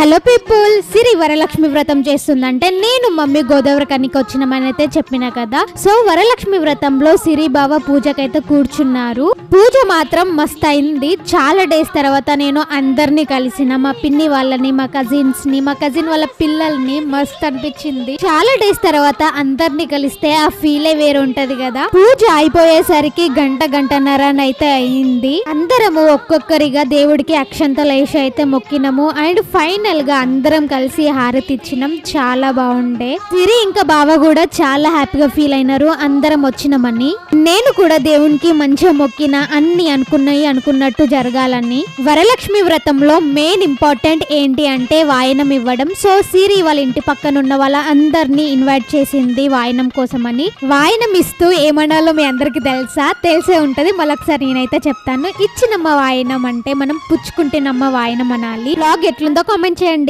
Hello people సిరి వరలక్ష్మి వ్రతం చేస్తుందంటే నేను మమ్మీ గోదావరి కనికి వచ్చినామని అయితే చెప్పిన కదా. సో వరలక్ష్మి వ్రతంలో సిరి బావ పూజకైతే కూర్చున్నారు. పూజ మాత్రం మస్త్ అయింది. చాలా డేస్ తర్వాత నేను అందరినీ కలిసిన మా పిన్ని వాళ్ళని మా కజిన్స్ని మా కజిన్ వాళ్ళ పిల్లల్ని మస్త్ అనిపించింది. చాలా డేస్ తర్వాత అందరినీ కలిస్తే ఆ ఫీలే వేరు ఉంటది కదా. పూజ అయిపోయేసరికి గంట గంటన్నర అయితే అయింది. అందరము ఒక్కొక్కరిగా దేవుడికి అక్షంతలేసి అయితే మొక్కినము. అండ్ ఫైనల్ ఫైనల్గా అందరం కలిసి హారతి ఇచ్చినాం. చాలా బాగుండే. సిరి ఇంకా బావ కూడా చాలా హ్యాపీగా ఫీల్ అయినారు. అందరం వచ్చినామని. నేను కూడా దేవునికి మంచిగా మొక్కిన అన్ని అనుకున్నాయి అనుకున్నట్టు జరగాలని. వరలక్ష్మి వ్రతంలో మెయిన్ ఇంపార్టెంట్ ఏంటి అంటే వాయనం ఇవ్వడం. సో సిరి వాళ్ళ ఇంటి పక్కన ఉన్న వాళ్ళ అందరినీ ఇన్వైట్ చేసింది వాయనం కోసమని. వాయనం ఇస్తూ ఏమనాలో మీ అందరికి తెలుసా? తెలిసే ఉంటది. మళ్ళొకసారి నేనైతే చెప్తాను. ఇచ్చినమ్మ వాయనం అంటే మనం పుచ్చుకుంటేనమ్మ వాయనం అనాలి. బ్లాగ్ ఎట్లుందో కామెంట్ చేయండి.